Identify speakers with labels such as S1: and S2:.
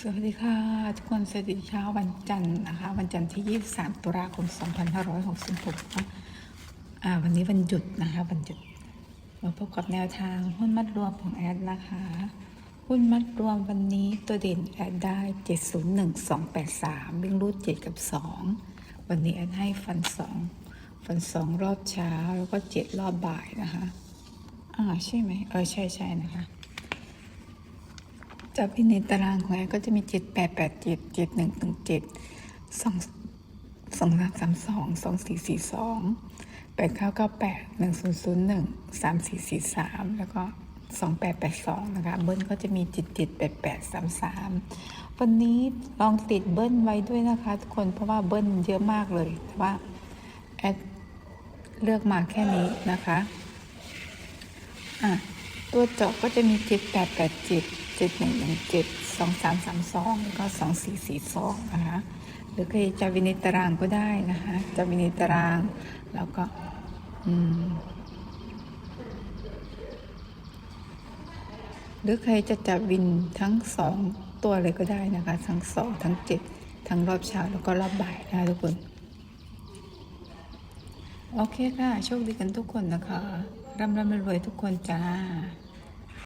S1: สวัสดีค่ะ ทุกคนสวัสดีเช้าวันจันทร์นะคะ วันจันทร์ที่ 23 ตุลาคม 2566ค่ะอ่าวันนี้วันหยุดนะคะวันหยุดมาพบกับแนวทางหุ้นมัดรวมของแอดนะคะ หุ้นมัดรวมวันนี้ตัวเด่นแอดได้ 701283 วิ่งรูด 7 กับ 2 วันนี้แอดให้ฟัน 2 ฟัน 2 รอบเช้าแล้วก็ 7 รอบบ่ายนะคะ อ่าใช่ไหมเออใช่ใช่นะคะ จากพินิตารางของแอร์ก็จะมีเจ็ดแปดแปดเจ็ดเจ็ดหนึ่งหนึ่งเจ็ดสองสองสามสามสองสองสี่สี่สองแปดเก้าเก้าแปดหนึ่งศูนย์ศูนย์หนึ่งสามสี่สี่สามแล้วก็สองแปดแปดสองนะคะ เบิ้ลก็จะมีเจ็ดเจ็ดแปดแปดสามสามวันนี้ลองติดเบิ้ลไว้ด้วยนะคะทุกคนเพราะว่าเบิ้ลเยอะมากเลยแต่ว่าแอดเลือกมาแค่นี้นะคะอะ ตัวเจาะก็จะมีเจ็ดแปดแปดเจ็ดเจ็ดหนึ่งหนึ่งเจ็ดสองสามสามสองแล้วก็สองสี่สี่สองนะคะหรือใครจะวินิตารางก็ได้นะคะจะวินิตารางแล้วก็อืมหรือใครจะจับวินทั้งสองตัวเลยก็ได้นะคะ ทั้งสองทั้งเจ็ดทั้งรอบเช้าแล้วก็รอบบ่ายนะคะทุกคน โอเคค่ะ โชคดีกันทุกคนนะคะร่ำร่ำรวยทุกคนจ้า